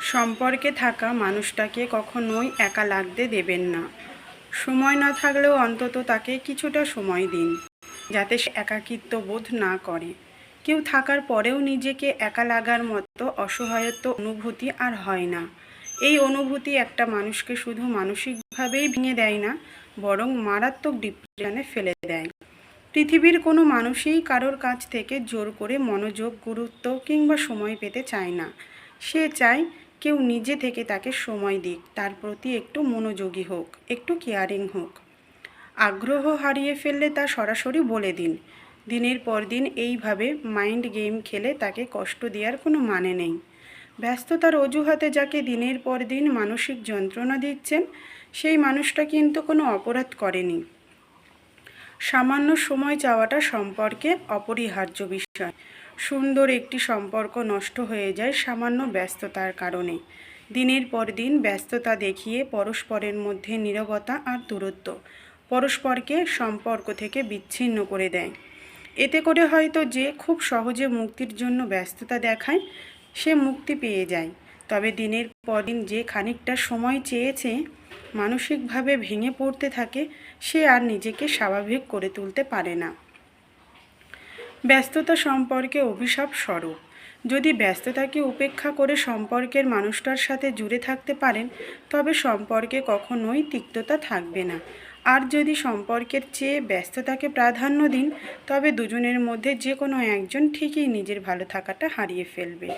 সম্পর্কে থাকা মানুষটাকে কখনোই একা লাগতে দেবেন না। সময় না থাকলেও অন্তত তাকে কিছুটা সময় দিন, যাতে সে একাকিত্ব বোধ না করে। কেউ থাকার পরেও নিজেকে একা লাগার মতো অসহায়ত্ব অনুভূতি আর হয় না। এই অনুভূতি একটা মানুষকে শুধু মানসিকভাবেই ভেঙে দেয় না, বরং মারাত্মক ডিপ্রেশনে ফেলে দেয়। পৃথিবীর কোনো মানুষই কারোর কাছ থেকে জোর করে মনোযোগ, গুরুত্ব কিংবা সময় পেতে চায় না। সে চায় কেউ নিজে থেকে তাকে সময় দিক, তার প্রতি একটু মনোযোগী হোক, একটু কেয়ারিং হোক। আগ্রহ হারিয়ে ফেললে তা সরাসরি বলে দিন। দিনের পর দিন এইভাবে মাইন্ড গেম খেলে তাকে কষ্ট দেওয়ার কোনো মানে নেই। ব্যস্ততার অজুহাতে যাকে দিনের পর দিন মানসিক যন্ত্রণা দিচ্ছেন, সেই মানুষটা কিন্তু কোনো অপরাধ করেনি। সামান্য সময় চাওয়াটা সম্পর্কে অপরিহার্য বিষয়। সুন্দর একটি সম্পর্ক নষ্ট হয়ে যায় সামান্য ব্যস্ততার কারণে। দিনের পর দিন ব্যস্ততা দেখিয়ে পরস্পরের মধ্যে নীরবতা আর দূরত্ব পরস্পরকে সম্পর্ক থেকে বিচ্ছিন্ন করে দেয়। এতে করে হয়তো যে খুব সহজে মুক্তির জন্য ব্যস্ততা দেখায়, সে মুক্তি পেয়ে যায়। তবে দিনের পর দিন যে খানিকটা সময় চেয়েছে, মানসিকভাবে ভেঙে পড়তে থাকে, সে আর নিজেকে স্বাভাবিক করে তুলতে পারে না। ব্যস্ততা সম্পর্কে অভিশাপ স্বরূপ। যদি ব্যস্ততাকে উপেক্ষা করে সম্পর্কের মানুষটার সাথে জুড়ে থাকতে পারেন, তবে সম্পর্কে কখনোই তিক্ততা থাকবে না। আর যদি সম্পর্কের চেয়ে ব্যস্ততাকে প্রাধান্য দিন, তবে দুজনের মধ্যে যে কোনো একজন ঠিকই নিজের ভালো থাকাটা হারিয়ে ফেলবে।